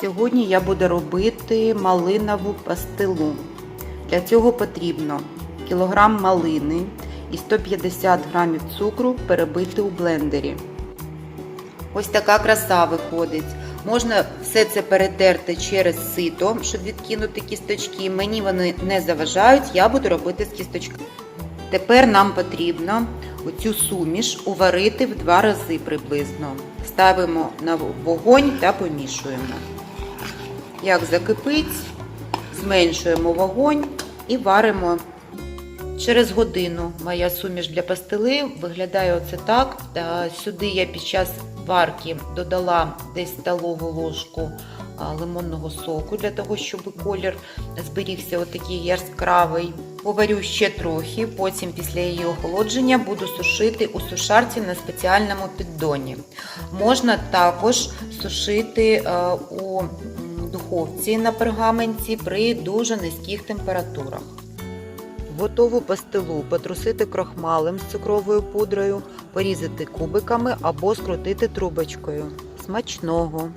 Сьогодні я буду робити малинову пастилу. Для цього потрібно кілограм малини і 150 грамів цукру перебити у блендері. Ось така краса виходить. Можна все це перетерти через сито, щоб відкинути кісточки. Мені вони не заважають, я буду робити з кісточками. Тепер нам потрібно оцю суміш уварити в два рази приблизно. Ставимо на вогонь та помішуємо. Як закипить, зменшуємо вогонь і варимо через годину. Моя суміш для пастили виглядає оце так. Сюди я під час варки додала десь столову ложку лимонного соку для того, щоб колір зберігся отакий яскравий. Поварю ще трохи, потім після її охолодження буду сушити у сушарці на спеціальному піддоні. Можна також сушити е, у духовці на пергаменті при дуже низьких температурах. Готову пастилу потрусити крохмалем з цукровою пудрою, порізати кубиками або скрутити трубочкою. Смачного!